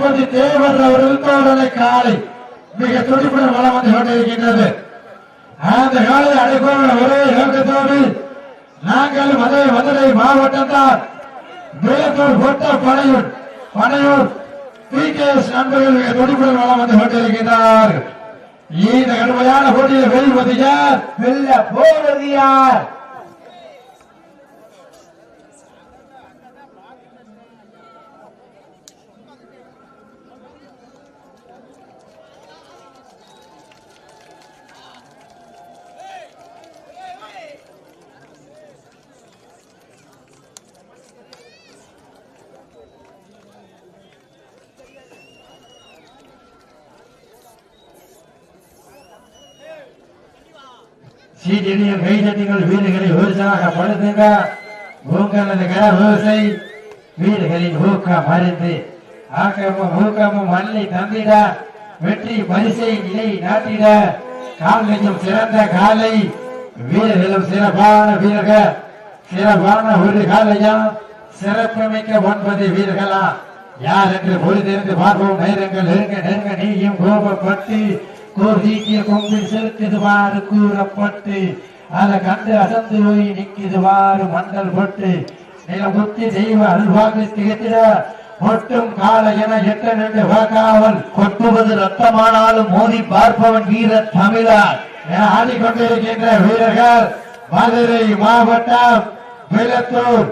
திருப்பதி தேவர் அவர்கள் தோழனை காலை மிக துடிப்புடன் வளம் வந்து கொண்டிருக்கின்றது. அந்த காலை அடைக்கோவில் ஒரே நோக்கத்தோடு நாங்கள் மதுரை மதுரை மாவட்டம் தான் வேலத்தூர் கொட்ட Panaiyur Panaiyur P K S நண்பர்கள் மிக துடிப்புடன் வளம் வந்து கொண்டிருக்கின்றார்கள். இந்த கடுமையான போட்டியில் வெளிப்பது யார்? வெல்ல போவது யார்? சீட்டினியும் கைதட்டிகள் வீடுகளை படுத்துங்க உங்களது கர ஓசை வீடுகளின் ஊக்கம் மருந்து. ஆக்கமும் ஊக்கமும் மண்ணை தந்திட வெற்றி பரிசை நிலை நாட்டிட. காலையும் சிறந்த காலை வீரர்களும் சிறப்பான வீரர்கள். சிறப்பான ஒரு காலையும் சிறப்புமிக்க ஒன்பது வீரர்களா? யார் என்று பொறுத்திருந்து பார்ப்போம் நேரங்கள் நெருங்க நெருங்க நீயும் கோபப்பட்டு கோர் கொம்பில் செலுத்துதுவாறு கூறப்பட்டு அதை கண்டு அசந்து போய் நிற்குதுவாறு மண்டல் பட்டு நிலமுத்தி தெய்வ அல்வாக்கு திகத்திட ஒட்டும் கால என எட்ட நின்று வாக்காவல் கொட்டுவது ரத்தமானாலும் மோதி பார்ப்பவன் வீர தமிழர் என ஆடிக்கொண்டிருக்கின்ற வீரர்கள் மதுரை மாவட்டம் Vilathur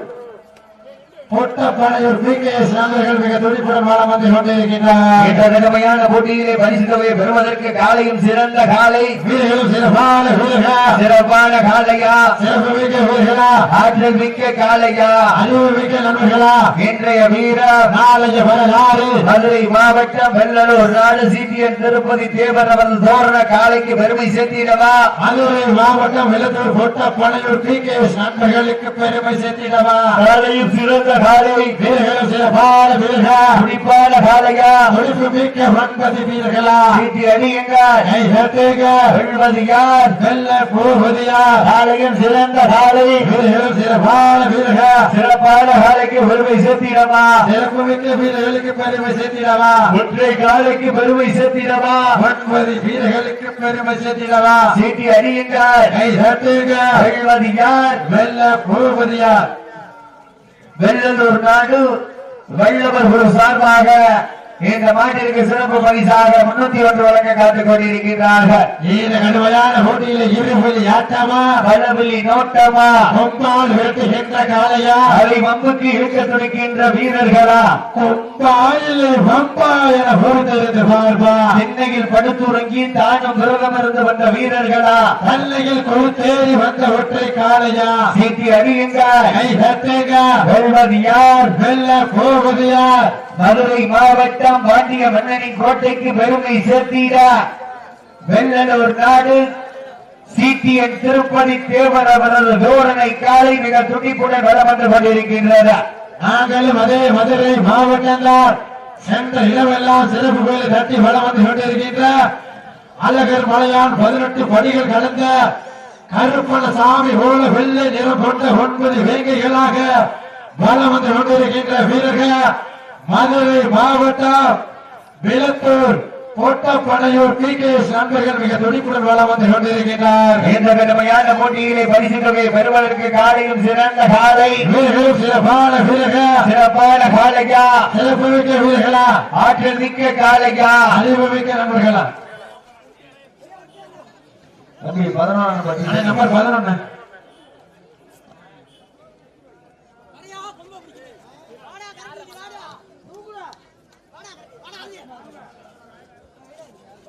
Pottappadaiyur P K S நண்பர்கள் மிக துடிப்புடன் வளம் வந்து கொண்டிருக்கின்றார் என்ற கடுமையான போட்டியிலே பரிசு தொகையை பெறுவதற்கு காலையும் சிறந்த காலை. வீரர்களும் சிறப்பான வீரர்கள்? சிறப்பான காலையா? சிறப்பு மிக்க வீரர்களா? ஆற்றல் மிக்க காலையா? அறிவு மிக்க நண்பர்களா? இன்றைய வீரர் நாளைய வரலாறு. மதுரை மாவட்டம் வெள்ளலூர் நாடு சிபிஎன் திருப்பதி தேவர் அவரது தோரண காலைக்கு பெருமை சேர்த்திடவா? மதுரை மாவட்டம் Vilathur Pottappadaiyur P K S நண்பர்களுக்கு பெருமை சேர்த்திடவா? காலையும் சிறந்த காலை வீரர்களும் சிறப்பான வீரர்கள் துடிப்பான காலையா துடிப்பு மிக்க ஒன்பது வீரர்களா? சீட்டி அடியுங்கள் கை தட்டுங்க வெல்வது யார்? வெல்ல போவது யார்? காலையும் சிறந்த காலை வீரர்களும் சிறப்பான வீரர்கள் சிறப்பான காலைக்கு பெருமை சேர்த்திடவா? சிறப்பு மிக்க வீரர்களுக்கு பெருமை சேர்த்திடவா? ஒற்றை காலைக்கு பெருமை சேர்த்திடவா? ஒன்பது வீரர்களுக்கு பெருமை சேர்த்திடவா? சீட்டி அடியுங்கள் கை வெல்வது யார்? வெல்ல போவது யார்? வெள்ளலூர் நாடு வல்லவர் சார்பாக இந்த மாட்டிற்கு சிறப்பு பரிசாக முன்னூத்தி ஒன்று வழங்க காத்துக் கொண்டிருக்கிறார்கள் இந்த கடுமையான போட்டியில இருபது ஆட்டமா வளவில்லி நோட்டமா? கொம்பால் வெட்டுகின்ற காளையா? அதை வம்புக்கு இழுக்க துடிக்கின்ற வீரர்களா? கொம்பாயில் வம்பா என பொறுத்திருந்து பார்ப்பா. சென்னையில் படுத்துறங்கி தானும் விரதம் இருந்து வந்த வீரர்களா? கல்லையில் கொழுத்தேறி வந்த ஒற்றை காளையா? சீட்டி அறியுங்கள் கை தட்டுங்க வெல்வது யார்? வெல்ல போவது யார்? மதுரை மாவட்டம் பாண்டிய மன்னனின் கோட்டைக்கு பெருமை சேர்த்தீரா? வெள்ளலூர் நாடு சிடிஎன் திருப்பதி தேவர் அவரது தோரணை காலை மிக துடிப்புடன் வளம் வந்து கொண்டிருக்கின்றது நாங்களும் அதே மதுரை மாவட்டம்தான் சென்ற இரவெல்லாம் சிறப்பு கோயில் தட்டி வளம் வந்து கொண்டிருக்கின்ற அழகர் மலையான் பதினெட்டு படிகள் கடந்த கருப்பண சாமி போல வெள்ளை நிறம் கொண்ட ஒன்பது வேங்கைகளாக வளம் வந்து கொண்டிருக்கின்ற வீரர்கள் மதுரை மாவட்டம் Vilathur Pottappanaiyur P K S நண்பர்கள் மிக துடிப்புடன் வளம் வந்து கொண்டிருக்கின்றார். இந்த கடுமையான போட்டியிலே பரிசு தொகையை பெறுவதற்கு காலையும் சிறந்த காலை. சிறப்பான வீரர்கள்? சிறப்பான காலையா? சிறப்பு மிக்க வீரர்களா? ஆற்றல் மிக்க காலையா? அறிவு மிக்க நண்பர்களா? பதினொன்று நம்பர் பதினொன்னு வாடா பொம்பை பிடிக்கிறேன் வாடா கரடி வாடா தூக்குடா வாடா வாடா அது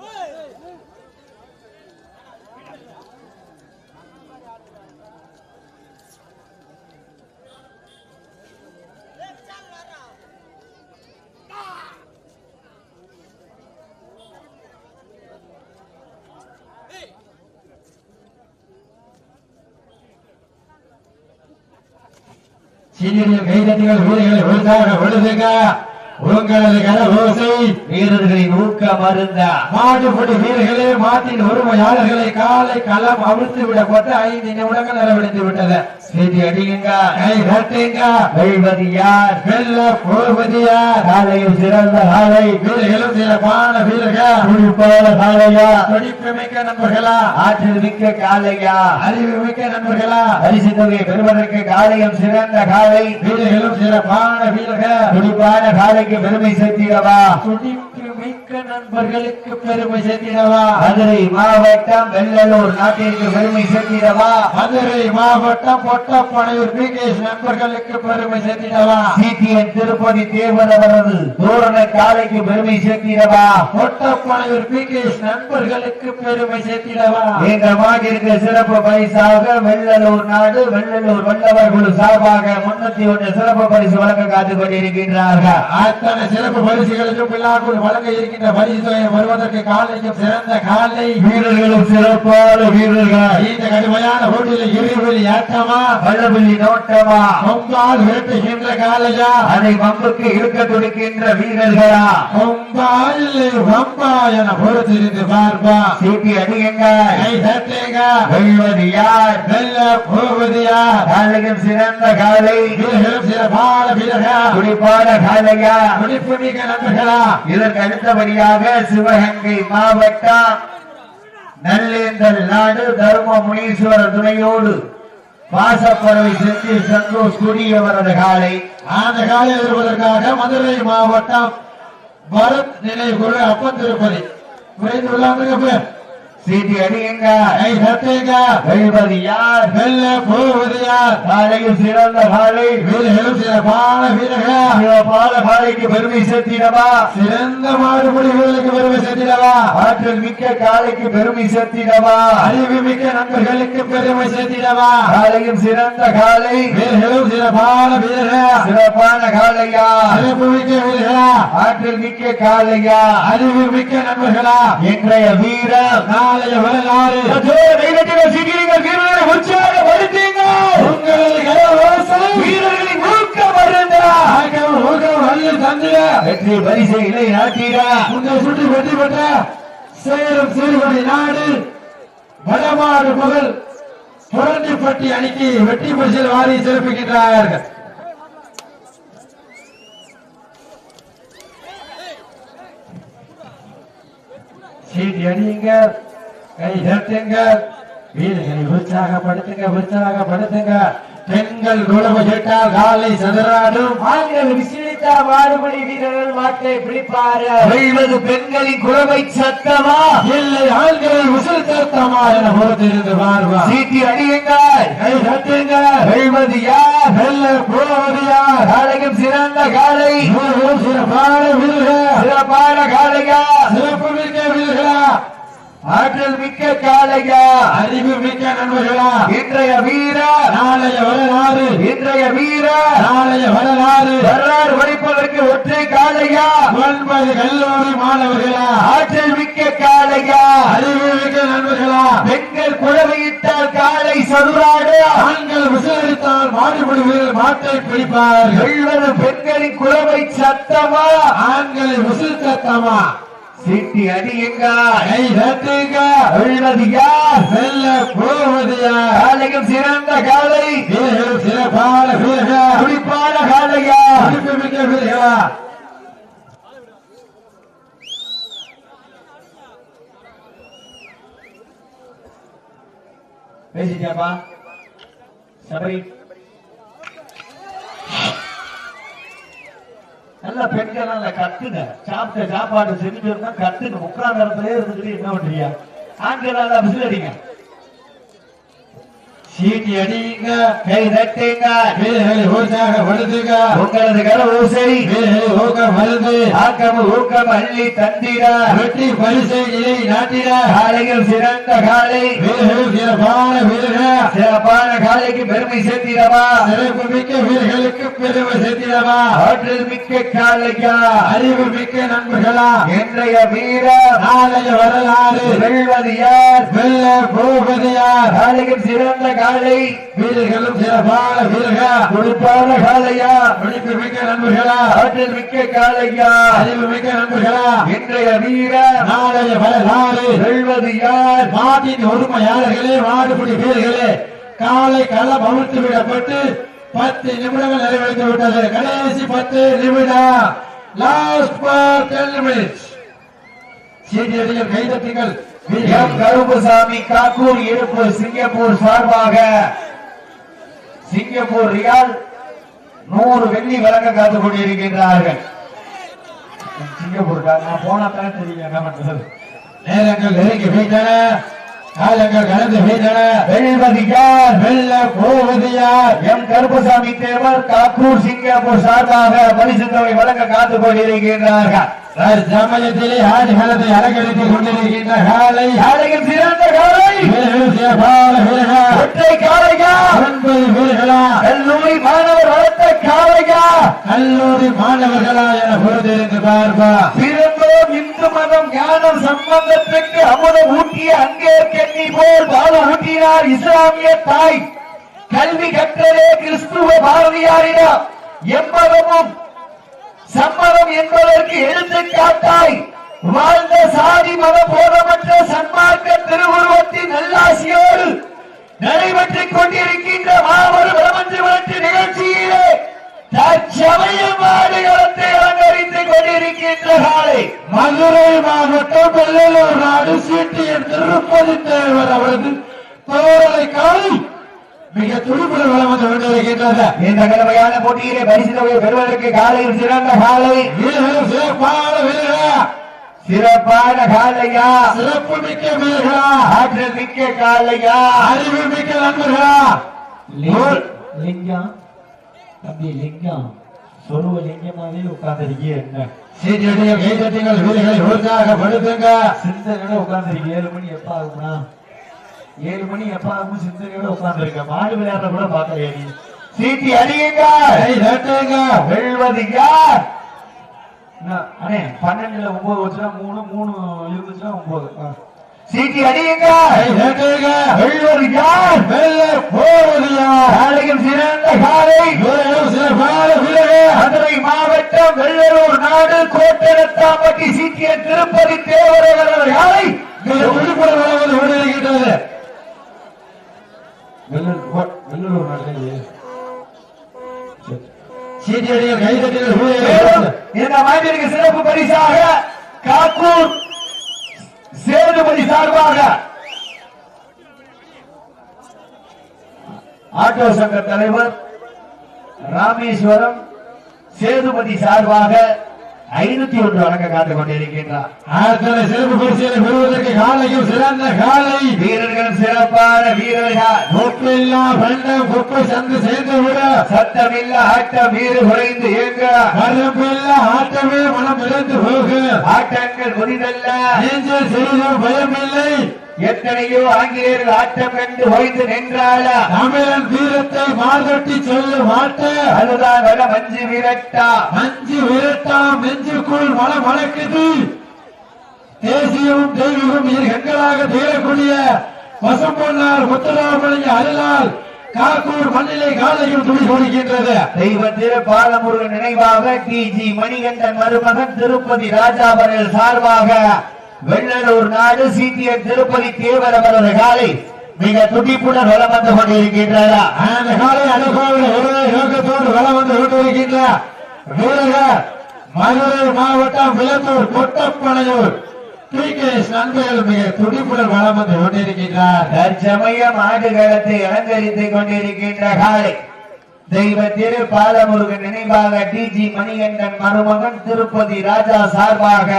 ஏய் ஏய் சீனியர்கள் கைதட்டிகள் வீரர்களை ஒழுங்காக ஒழுதுங்க உங்களது கர வீரர்களின் ஊக்க ஊக்கம் மாட்டுப்படி வீரர்களே மாட்டின் உரிமையாளர்களை காலை களம் அவிழ்த்து விடப்பட்டு ஐந்து நிமிடங்கள் நிறைவடைந்து விட்டது. செய்தி அடியுங்க கை தட்டுங்க வெல்வது யார் வெல்ல போவது யார் காலையில் சிறந்த காலை வீரர்களும் சிறப்பான வீரர்கள். துடிப்பான காலையா? துடிப்பு மிக்க நண்பர்களா? ஆற்றல் மிக்க காலையா? அறிவு மிக்க நண்பர்களா? பரிசு தொகையை பெறுவதற்கு காலையும் சிறந்த காலை. வீரர்களும் சிறப்பான வீரர்கள். துடிப்பான காலைக்கு பெருமை சேர்த்திடவா நண்பர்களுக்கு பெருமை சேர்த்திடவா? மதுரை மாவட்டம் வெள்ளலூர் நாட்டிற்கு பெருமை சேர்த்திடவா? மதுரை மாவட்டம் பொட்டப்பனையூர் பிகேஷ் நண்பர்களுக்கு பெருமை சேர்த்திடவா? சிடிஎன் திருப்பதி தேவர் அவரது தோரண காலைக்கு பெருமை சேர்த்திடவா? பொட்டப்பனையூர் பிகேஷ் நண்பர்களுக்கு பெருமை சேர்த்திடவா? எங்க மாட்டிற்கு சிறப்பு பரிசாக வெள்ளலூர் நாடு வெள்ளலூர் வல்லவர் குழு சார்பாக முன்னூத்தி ஒன்று சிறப்பு பரிசு வழங்க காத்துக் கொண்டிருக்கின்றார்கள். அத்தனை சிறப்பு பரிசுகளுக்கும் விழாக்குள் வழங்க இருக்கின்ற பரிசு தொகை வருவதற்கு காலைக்கும் சிறந்த காலை. வீரர்களும் சிறப்பான வீரர்கள். இந்த கடுமையான போட்டியில் இருவெளி ஆட்டமா வல்லபுள்ளி நோட்டமா கொம்பால் விரட்டுகின்ற காலையா? அதை வம்புக்கு இழுக்க துடிக்கின்ற வீரர்களா? கொம்பா இல்லை வம்பா என பொறுத்திருந்து பார்ப்பா. சீட்டி அடியுங்க கை தட்டுங்க. வெல்வது யார்? வெல்ல போவது யார்? காலையில் சிறந்த காலை. வீரர்களும் சிறப்பான வீரர்கள்? துடிப்பான காலையா? துடிப்பு மிக்க நண்பர்களா? இதற்கு அடுத்தபடியாக சிவகங்கை மாவட்டம் நல்லேந்தல் நாடு தர்ம முனீஸ்வரர் துணையோடு பாசப்பறவை செஞ்சு சந்தோஷ் குடியவரது காலை. அந்த காலை வருவதற்காக மதுரை மாவட்டம் பரத் நிலை அப்பன் திருப்பதி குறைந்து உள்ளாங்க சீட்டி அடியுங்க கை தட்டுங்க. வெல்வது யார் வெல்ல போவது யார் காலையில் சிறந்த காலை வீரர்களும் சிறப்பான வீரர்கள் சிவபால காலைக்கு பெருமை சேர்த்திடவா சிறந்த மாடுபடி வீரர்களுக்கு பெருமை சேர்த்திடவா ஆற்றல் மிக்க காலைக்கு பெருமை சேர்த்திடவா அறிவு மிக்க நண்பர்களுக்கு பெருமை சேர்த்திடவா காலையும் சிறந்த காலை வீரர்களும் சிறப்பான வீரர்கள் சிறப்பான காலையா? சிறப்பு மிக்க வீரர்களா ஆற்றல் மிக்க காலையா? அறிவு மிக்க நண்பர்களா? இன்றைய வீரம் நாளைய வெற்றி பரிசை இலை நாட்டிடா. உங்கள் சுற்றி வெற்றி பெற்ற சேரும் சிறுவனை நாடு வடமாடு புகழ் புரண்டிப்பட்டி அணிக்கு வெற்றி பரிசில் வாரி சிறப்பிக்கின்றார்கள். சீட்டி அடியுங்க கை தட்டுங்க வீரர்களை உற்சாகப்படுத்துங்க உற்சாகப்படுத்துங்க. பெண்கள் குழம்பு கேட்டால் காலை சதுராடும். ஆண்கள் விசிலித்தா மாடுபடி வீரர்கள் வாக்கை பிடிப்பாரு வெல்வது பெண்களின் குழவை சத்தமா? இல்லை ஆண்களை உசுல் சத்தமா என பொறுத்திருந்து மாறுவா சீட்டி அடியுங்கள் கை தட்டுங்க வெல்வது யார்? வெல்ல போவது யார்? காலையும் சிறந்த காலை சிறப்பான வில்க சிறப்பான காலையா சிறப்பு மிக்க வில்கா ஆற்றல் மிக்க காலையா அறிவு மிக்க நண்பர்களா. இன்றைய வீரர் நாளைய வரலாறு. இன்றைய வீர. நாளைய வரலாறு. வரலாறு படிப்பதற்கு ஒற்றை காலையா ஒன்பது கல்லூரி மாணவர்களா. ஆற்றல் மிக்க காலையா அறிவு மிக்க நண்பர்களா. பெண்கள் குழவையிட்டால் காலை சதுராடு. ஆண்கள் விசாரித்தால் மாடுபிடி மாட்டை பிடிப்பார்கள் வெல்வது பெண்களின் குழவை சத்தமா. ஆண்களை விசில் தத்தமா சீட்டி அடியுங்க. கை தட்டுங்க. வெல்வது யார்? வெல்ல போவது யார்? காலையும் சிறந்த காலை. சிறப்பான துடிப்பான காலையா பேசிட்டியாப்பா சபரி. நல்ல பெண்கள் நல்ல கத்துங்க. சாப்பிட்ட சாப்பாடு செஞ்சு இருந்தா கத்துங்க. உட்கார்ந்த இடத்துல இருந்துட்டு என்ன பண்றீங்க? ஆண்கள் நல்லா சீட்டி அடியுங்க கை தட்டுங்க. வீரர்களை உற்சாகப்படுத்துங்க உங்களது கனவு சரி வீரர்களை ஊக்கம் மருந்து ஆக்கம் ஊக்கம் அள்ளி தந்திட. வெற்றி பரிசை இலை நாட்டிட. காலையில் சிறந்த காலை. வீரர்கள் சிறப்பான வீரர்கள் சிறப்பான காலைக்கு பெருமை சேர்த்திடவா. சிறப்பு மிக்க வீரர்களுக்கு பெருமை சேர்த்திடவா. ஆற்றல் மிக்க காலைக்கா அறிவு மிக்க நண்பர்களா. இன்றைய வீர நாளைய வரலாறு. வெல்வது யார்? வெல்ல போவது யார்? காலைகள் சிறந்த காலை வீரர்களும் சிறப்பான வீரர்கள் துடிப்பான காலையா? வெடிப்பு மிக்க நண்பர்களா? ஆற்றல் மிக்க காலையா? அறிவு மிக்க நண்பர்களா? இன்றைய வீரர் நாளைய வரலாறு. வெல்வது யார்? மாட்டின் உரிமையாளர்களே மாடுபிடி வீரர்களே காலை களம் அவிழ்த்து விடப்பட்டு பத்து நிமிடங்கள் நிறைவடைந்து விட்டது. கடைசி பத்து நிமிடம். லாஸ்ட் ஃபார் டென் மினிட்ஸ் சீட்டியடிகள் கைதட்டுங்கள் எம் கருப்புசாமி காக்கூர் இருப்பு சிங்கப்பூர் சார்பாக சிங்கப்பூர் ரியால் நூறு வெள்ளி வழங்க காத்து கொண்டிருக்கின்றார்கள். சிங்கப்பூர் போனா தானே தெரியும் என்ன பண்றது. நேரங்கள் நெருங்கி வைத்தன காலங்கள் கடந்து வைத்தன வெல்வது வெல்ல கோவதியார் எம் கருப்பசாமி தேவர் காக்கூர் சிங்கப்பூர் சார்பாக பரிசு தொகை வழங்க காத்துக் கொண்டிருக்கின்றார்கள் சமயத்திலே ஆடி அலங்கரித்துக் கொண்டிருக்கின்ற காலை காலையில் சிறந்த காலை. ஒற்றை காளையா ஒன்பது வீரர்களா கல்லூரி மாணவர் வளர்த்த காளையா கல்லூரி மாணவர்களா என பொறுத்திருந்து பார்ப்பா பிறந்தோம் மதம் ஞானம் சம்பந்தத்துக்கு அமுதம் ஊட்டிய அங்கே கண்ணி போல் பால ஊட்டினார் இஸ்லாமிய தாய். கல்வி கற்றதே கிறிஸ்துவ பாரதியாரிடம் எம்மதமும் சம்மதம் என்பதற்கு எடுத்துக்காட்டாய். வாழ்ந்த சாதி மத போதமற்ற சன்மார்க்க திருவுருவத்தின் நல்லாசியோடு நடைபெற்றுக் கொண்டிருக்கின்ற மாபெரும் பிரபஞ்ச வளர்ச்சி நிகழ்ச்சியிலே தற்சமயம் மாடுகளத்தை அலங்கரித்துக் கொண்டிருக்கின்ற காலை மதுரை மாவட்டம் வெள்ளலூர் நாடு சீட்டியன் திருப்பதி தேவர் அவரது தோழலை காலை மிக துடிப்புடன் வளம் வந்து கொண்டிருக்கின்றது. இந்த கலவையான போட்டியிலே பரிசு தொகையை பெறுவதற்கு காலையில் சிறந்த காலை. சிறப்பான காலையா? சிறப்பு மிக்க வீரர்களா? ஆற்றல் மிக்க காலையா? அறிவு மிக்க நண்பர்களா? லிங்கம். தம்பி லிங்கம் சொருவ லிங்கமாவே உட்கார்ந்துருக்கீங்க என்ன? சீட்டியுடைய கைதட்டுங்கள் வீரர்களை உற்சாகப்படுத்துங்க சிந்தனையோட உட்கார்ந்துருக்கீங்க ஏழு மணி எப்ப ஆகும்னா? ஏழு மணி எப்ப ஆகும் சிந்தனையோட உட்கார்ந்துருக்க. மாடு விளையாடுற கூட பார்க்கலையா நீ. சீட்டி அடியுங்கள் கை வெல்வது யார் அண்ணே பன்னெண்டுல ஒன்பது வச்சுனா மூணு மூணு இருந்துச்சுன்னா ஒன்பது. சீட்டி அடியுங்கள். வெல்ல போவது யார்? காலையில் சிறந்த காலை. மதுரை மாவட்டம் வெள்ளலூர் நாடு கோட்டரத்தாம்பட்டி சீக்கிய திருப்பதி தேவரவர் காலை மிக துடிப்புடன் வளம் வந்து கொண்டிருக்கின்றது வெள்ளூர் வெள்ளூர் நாட்டிலே. சீட்டியுடைய கைதட்டுங்கள் மேலும் வீரர்கள் இந்த மாநிலக்கு சிறப்பு பரிசாக காக்கூர் சேதுபதி சார்பாக ஆட்டோ சங்க தலைவர் ராமேஸ்வரம் சேதுபதி சார்பாக ஐநூத்தி ஒன்று வழங்க காத்துக் கொண்டிருக்கின்றார் ஆத்தனை சிறப்பு பரிசீலனை பெறுவதற்கு காலையும் சிறந்த காலை. வீரர்கள் சிறப்பான வீரர்கள். குப்பையில்லா பண்டம் குப்பை சந்து சேர்ந்து விட சத்தமில்ல ஆட்டம் வீறு குறைந்து இயங்க. வரம்பில்லா ஆட்டமே மனம் இழந்து போகு. ஆட்டங்கள் முடிதல்ல நெஞ்சில் சிறிதும் பயமில்லை. எத்தனையோ ஆங்கிலேயர்கள் ஆட்டம் கண்டு ஓய்ந்து நின்றாளா? தமிழன் வீரத்தை மார்கட்டி சொல்ல மாட்ட. அதுதான் வர மஞ்சு விரட்டா? மஞ்சு விரட்டாம் நெஞ்சுக்குள் மனம் மணக்குது தேசியமும் தெய்வீகம் கண்களாக தீரக்கூடிய பசும்பொன்னார் முத்துராமலிங்க அருளால் காக்கூர் மண்ணிலே காலையும் துணி கொடுக்கின்றது தெய்வ திரு பாலமுருகன் நினைவாக டி ஜி மணிகண்டன் மருமகன் திருப்பதி ராஜாவரல் சார்பாக வெள்ளலூர் நாடு சீட்டியன் திருப்பதி தேவர் அவரது காலை மிக துடிப்புடன் வலம் வந்து கொண்டிருக்கின்றதா அந்த காலை அனுகோவில் ஒரே யோகத்தோடு வளம் வந்து கொண்டிருக்கின்ற வீரர்கள் மதுரை மாவட்டம் விளத்தூர் கொட்டப்பனையூர் நண்பர்கள் மிக துடிப்புடன் வளம் வந்து கொண்டிருக்கின்றார் தற்சமயம் ஆடுகளத்தை அலங்கரித்துக் கொண்டிருக்கின்ற காலை. தெய்வ திரு பாலமுருகன் நினைவாக டி ஜி மணிகண்டன் மருமகன் திருப்பதி ராஜா சார்பாக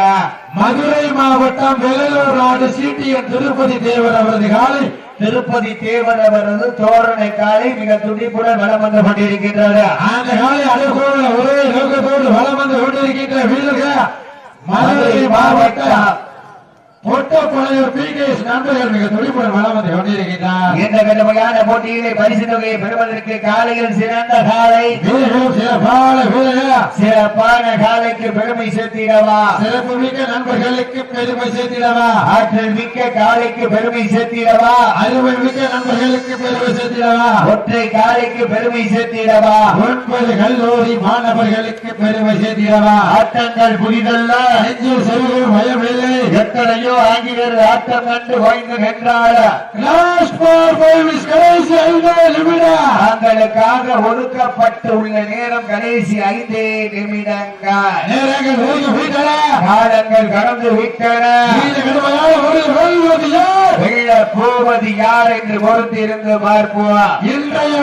மதுரை மாவட்டம் வெள்ளலூர் நாடு சிடிஎன் திருப்பதி தேவர் அவரது காலை. திருப்பதி தேவர் அவரது தோரணை காலை மிக துடிப்புடன் வலம் வந்து கொண்டிருக்கின்றது. அந்த காலை அனுகோவில் ஒரே யோகத்தோடு வளம் வந்து கொண்டிருக்கின்ற வீரர்கள் மதுரை மாவட்டம் பொட்டப்பாளையம் பி. கே. எஸ். நண்பர்கள் மிக துடிப்புடன் வளம் வந்து கொண்டிருக்கின்றார். இந்த கடுமையான போட்டியிலே பரிசு தொகையை பெறுவதற்கு காலையில் சிறந்த காலை. வீரர்கள் சிறப்பான வீரர்கள். சிறப்பான காலைக்கு பெருமை சேர்த்திடவா? சிறப்பு மிக்க நண்பர்களுக்கு பெருமை சேர்த்திடவா? ஆற்றல் மிக்க காலைக்கு பெருமை சேர்த்திடவா? அருமை மிக்க நண்பர்களுக்கு பெருமை சேர்த்திடவா? ஒற்றை காலைக்கு பெருமை சேர்த்திடவா? ஒன்பது கல்லூரி மாணவர்களுக்கு பெருமை சேர்த்திடவா? ஆட்டங்கள் நெஞ்சில் செல்வம் பயமில்லை எத்தனையோ ஆங்கிலேயர் ஆட்டம் கண்டு ஓய்ந்து நிமிடம் தாங்களுக்காக ஒதுக்கப்பட்டு உள்ள நேரம் கடைசி ஐந்தே நிமிடங்கள். காலங்கள் கடந்து விட்டன. வெள்ள போவது யார்? என்று பொறுத்திருந்து பார்ப்போம். இன்றைய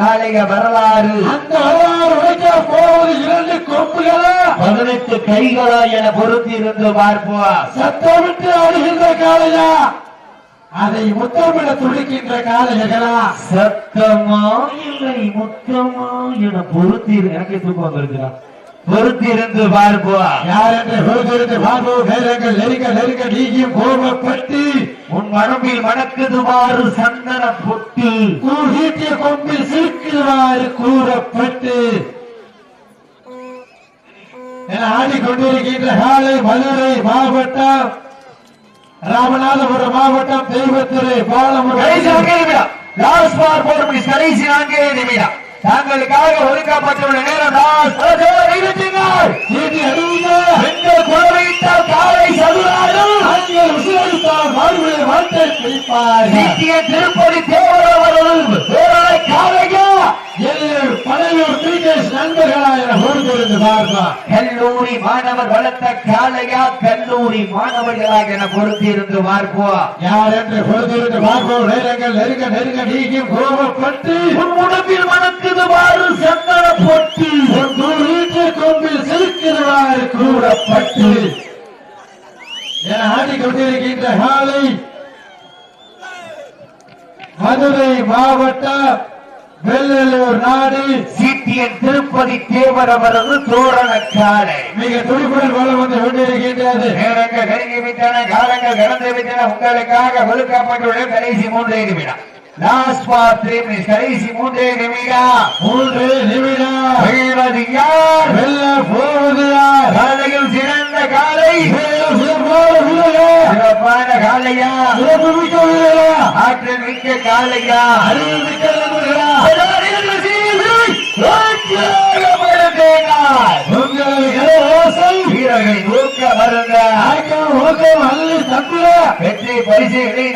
நாளைய வரலாறு. அந்த வரலாறு உடைக்க போவது இரண்டு கொம்புகளா பதினெட்டு கைகளா என பொறுத்திருந்து பார்ப்போம். சத்தமிட்டு ஆடுகின்ற காளையா அதை முத்தமிட துடிக்கின்ற காளைகளா சத்தமா? இல்லை முத்தமா என பொறுத்தி எனக்கு தூக்கம் வந்திருக்கிறான் பொறுத்திருந்து பார்ப்போம். யார் என்று பொறுத்திருந்து பார்ப்போம். நேரங்கள் நெருங்க நெருங்க நீங்கியும் கோபப்பட்டு உன் மனம்பில் மணக்குதுமாறு சந்தன பொட்டு கூட்டிய கொம்பில் சிரிக்குமாறு கூறப்பட்டு என ஆடிக்கொண்டிருக்கின்ற காலை மதுரை மாவட்டம் ராமநாதபுரம் மாவட்டம் தெய்வத்துறை பாலமுறை கடைசி நான்கே நிமிடம். தாங்களுக்காக ஒதுக்கப்பட்டுள்ள நேரம் திருப்பதி தேவரவர்கள் கல்லூரி மாணவர் வளர்த்த காலையா கல்லூரி மாணவர்களாக என பொறுத்திருந்து பார்ப்போம். யார் என்று பொறுத்திருந்து பார்ப்போம் நேரங்கள் நெருங்க நெருங்க நீங்கியும் கோபப்பட்டு உன் உடம்பில் மணக்குதுமாறு சந்தன பொட்டு. உன் வீட்டு கொம்பில் சிரிக்கிறவாறு கூறப்பட்டு. என ஆடிக்கொண்டிருக்கின்ற காலை மதுரை மாவட்டம் வெள்ளலூர் நாடு சீட்டியன் திருப்பதி தேவரவரது தோரண காலை மிக துடிப்புடன் வளம் வந்து கொண்டிருக்கின்றது. நேரங்கள் நெருங்கி விட்டன காலங்கள் கடந்து விட்டன உங்களுக்காக ஒதுக்கப்பட்டுள்ள கடைசி மூன்றே நிமிடம். கடைசி மூன்றே நிமிடம். மூன்று நிமிடம். வெல்வது யார்? வெல்ல போவது யார்? காலையில் சிறந்த காலை. சிறப்பான காலையா? ஆற்றல் மிக்க காலையா? அறிவு மிக்க வெற்றி பரிசுகளை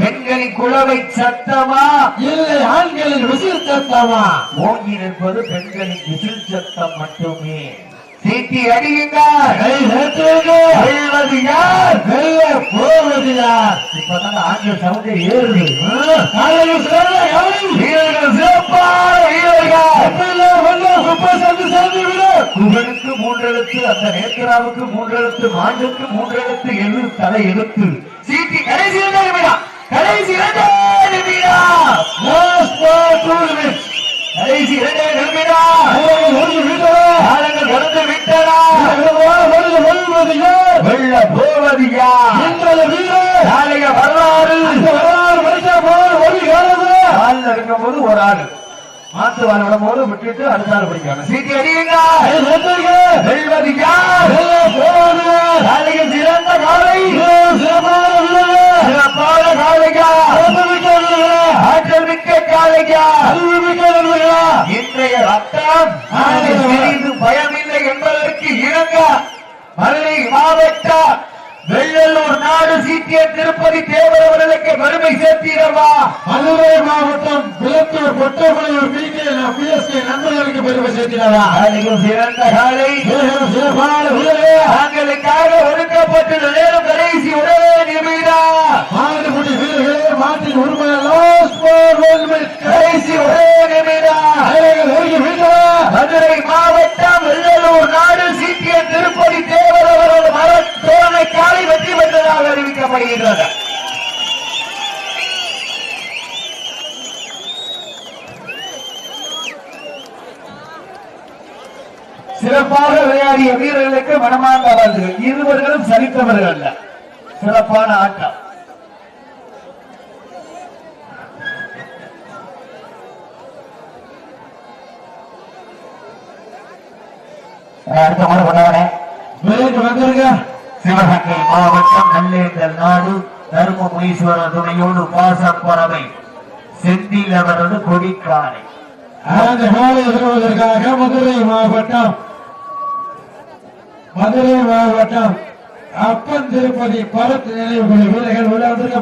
பெண்களின் குழவை சத்தமா இல்லை ஆண்களின் விசில் சத்தமா? ஓங்கி நிற்பது பெண்களின் விசில் சத்தம் மட்டுமே. சீட்டி அடியுங்கள். வெல்வது யார் வெல்ல போவது யார் இப்பதான் ஆண்கள் சவுண்டே ஏறுது. வீரர்கள் சிறப்பான குகனுக்கு மூன்றெழுத்து அந்த நேத்ராவுக்கு மூன்றெழுத்து மாண்டுக்கு மூன்றெழுத்து எழு தலை எழுத்து சீட்டி கடைசி இரண்டு நிமிடம். கடைசி இரண்டு நிமிடம் லாஸ்ட் பார் டூ மினிட்ஸ் கடைசி இரண்டு நிமிடம் ஒரு விடுதலை காலங்கள் வெல்வது யார் வெள்ள போவது யார் வீரர் நாளைய வரலாறு. வரலாறு மனித போல் ஒரு ஒரு ஆளு மாத்து வாழ் விடும்போது விட்டுட்டு அடுத்த ஆள் பிடிக்கணும் சீட்டி அடியுங்க. வெல்வது யார் நாளைய சிறந்த காலை. சிறப்பான வீரர்கள் சிறப்பான காலையா? ஆற்றல் மிக்க காலையா? இன்றைய ரத்தம். சிறிது பயமில்லை என்பதற்கு இணங்க மதுரை மாவட்டம் வெள்ளலூர் நாடு சீட்டிய திருப்பதி தேவர் அவர்களுக்கு பெருமை சேர்த்தீரவா மதுரை மாவட்டம் Vilathur Pottappalaiyur P K PSK நண்பர்களுக்கு பெருமை சேர்க்கிறாரா காலையில் சிறந்த காலை. சிறப்பான தாங்களுக்காக ஒதுக்கப்பட்டுள்ள நேரம் கடைசி ஒரே நிமிடம் மாட்டுக்குடி வீரர்களே மாட்டின் உரிமை கடைசி நெருங்கி வீழ்ந்தவா? மதுரை மாவட்டம் வெள்ளலூர் நாடு சீட்டிய திருப்பதி தேவர் அவரது மரத்தோரணை காலை வெற்றி பெற்றதாக அறிவிக்கப்படுகின்றது விளையாடிய வீரர்களுக்கு மனமார்ந்த வாழ்த்துகள். இருவர்களும் சலித்தவர்கள் அல்ல. சிறப்பான ஆட்டம். அடுத்த முறை கொண்டவனே. விலைக்கு வந்துருங்க. சிவகங்கை மாவட்டம் நல்லேந்தல் நாடு தர்மபுரீஸ்வரர் துணையோடு பாசப்பறவை செந்தில் அவரது கொடிக்கானை அந்த காலை வருவதற்காக மதுரை மாவட்டம் மதுரை மாவட்டம் அப்பன் திருப்பதி பரத் நினைவு வீரர்கள் உள்ள வந்திருக்க